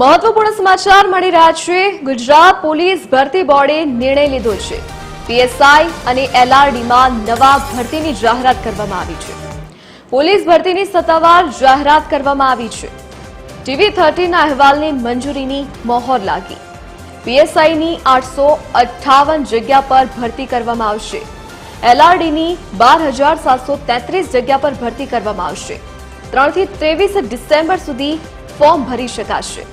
મહત્વપૂર્ણ સમાચાર મળી રહ્યા છે. ગુજરાત પોલીસ ભરતી બોર્ડે નિર્ણય લીધો છે. પીએસઆઈ અને એલઆરડીમાં નવા ભરતીની જાહેરાત કરવામાં આવી છે. પોલીસ ભરતીની સત્તાવાર જાહેરાત કરવામાં આવી છે. ટીવી થર્ટીના અહેવાલની મંજૂરીની મહોર લાગી. પીએસઆઈની આઠસો અઠ્ઠાવન જગ્યા પર ભરતી કરવામાં આવશે. એલઆરડીની બાર હજાર સાતસો તેત્રીસ જગ્યા પર ભરતી કરવામાં આવશે. ત્રણથી ત્રેવીસ ડિસેમ્બર સુધી ફોર્મ ભરી શકાશે.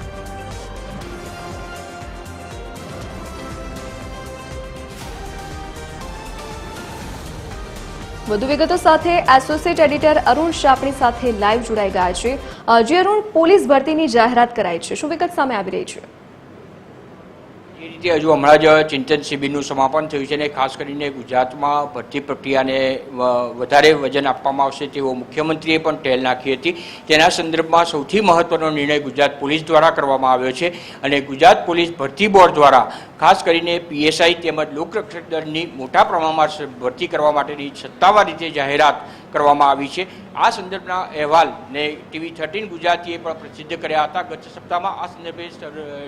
વધુ વિગતો સાથે એસોસિએટ એડિટર અરુણ શાહ આપણી સાથે લાઈવ જોડાઈ ગયા છે. જે અરુણ પોલીસ ભરતીની જાહેરાત કરાઈ છે. શું વિગત સામે આવી રહી છે? એ રીતે હજુ હમણાં જ ચિંતન શિબિરનું સમાપન થયું છે અને ખાસ કરીને ગુજરાતમાં ભરતી પ્રક્રિયાને વધારે વજન આપવામાં આવશે તેવો મુખ્યમંત્રીએ પણ ટેલ નાખી હતી. તેના સંદર્ભમાં સૌથી મહત્વનો નિર્ણય ગુજરાત પોલીસ દ્વારા કરવામાં આવ્યો છે અને ગુજરાત પોલીસ ભરતી બોર્ડ દ્વારા ખાસ કરીને પીએસઆઈ તેમજ લોકરક્ષક દળની મોટા પ્રમાણમાં ભરતી કરવા માટેની સત્તાવાર રીતે જાહેરાત કરવામાં આવી છે. આ સંદર્ભના અહેવાલને ટીવી થર્ટીન ગુજરાતીએ પણ પ્રસિદ્ધ કર્યા હતા. ગત સપ્તાહમાં આ સંદર્ભે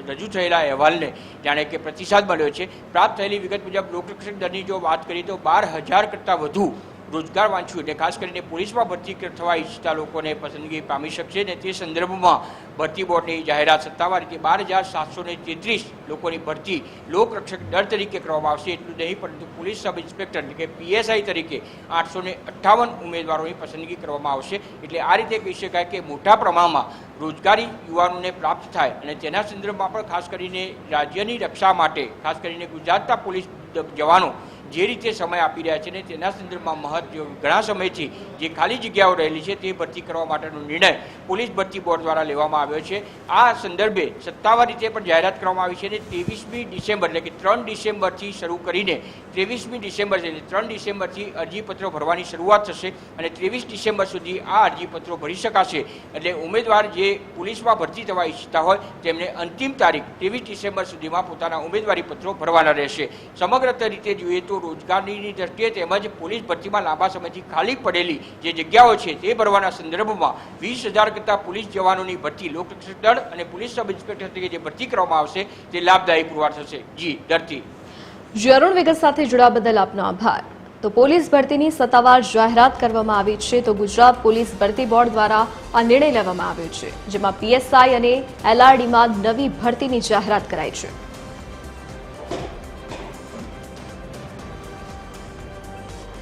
રજૂ થયેલા અહેવાલને જાણે કે પ્રતિસાદ મળ્યો છે. પ્રાપ્ત થયેલી વિગત મુજબ લોકરક્ષક દળની જો વાત કરીએ તો બાર હજાર કરતાં વધુ રોજગાર વાંચ્યું એટલે ખાસ કરીને પોલીસમાં ભરતી થવા ઈચ્છતા લોકોને પસંદગી પામી શકશે ને તે સંદર્ભમાં ભરતી બોર્ડની જાહેરાત સત્તાવાર રીતે બાર હજાર સાતસો ને તેત્રીસ લોકોની ભરતી લોકરક્ષક દળ તરીકે કરવામાં આવશે એટલું નહીં, પરંતુ પોલીસ સબ ઇન્સ્પેક્ટર એટલે કે પીએસઆઈ તરીકે આઠસો ને અઠ્ઠાવન ઉમેદવારોની પસંદગી કરવામાં આવશે. એટલે આ રીતે કહી શકાય કે મોટા પ્રમાણમાં રોજગારી યુવાનોને પ્રાપ્ત થાય અને તેના સંદર્ભમાં પણ ખાસ કરીને રાજ્યની રક્ષા માટે, ખાસ કરીને ગુજરાતના પોલીસ જવાનો જે રીતે સમય આપી રહ્યા છે ને તેના સંદર્ભમાં મહત્વ ઘણા સમયથી જે ખાલી જગ્યાઓ રહેલી છે તે ભરતી કરવા માટેનો નિર્ણય પોલીસ ભરતી બોર્ડ દ્વારા લેવામાં આવ્યો છે. આ સંદર્ભે સત્તાવાર રીતે પણ જાહેરાત કરવામાં આવી છે અને ત્રેવીસમી ડિસેમ્બર એટલે કે ત્રણ ડિસેમ્બરથી શરૂ કરીને ત્રેવીસમી ડિસેમ્બર એટલે ત્રણ ડિસેમ્બરથી અરજીપત્રો ભરવાની શરૂઆત થશે અને ત્રેવીસ ડિસેમ્બર સુધી આ અરજીપત્રો ભરી શકાશે. એટલે ઉમેદવાર જે પોલીસમાં ભરતી થવા ઈચ્છતા હોય તેમને અંતિમ તારીખ ત્રેવીસ ડિસેમ્બર સુધીમાં પોતાના ઉમેદવારી પત્રો ભરવાના રહેશે. સમગ્ર રીતે જોઈએ તો રોજગારની દ્રષ્ટિએ તેમજ પોલીસ ભરતીમાં લાંબા સમયથી ખાલી પડેલી જે જગ્યાઓ છે તે ભરવાના સંદર્ભમાં વીસ હજાર કરતાં પોલીસ જવાનોની ભરતી લોકરક્ષક દળ અને પોલીસ સબ ઇન્સ્પેક્ટર તરીકે જે ભરતી કરવામાં આવશે, તે લાભદાયી પુરવાર થશે. જી ધરતી જી, અરુણ વિગત સાથે જોડાવા બદલ આપનો આભાર. તો પોલીસ ભરતીની સત્તાવાર જાહેરાત કરવામાં આવી છે, તો ગુજરાત પોલીસ ભરતી બોર્ડ દ્વારા આ નિર્ણય લેવામાં આવ્યો છે, જેમાં પીએસઆઈ અને એલઆરડીમાં નવી ભરતીની જાહેરાત કરાઈ છે.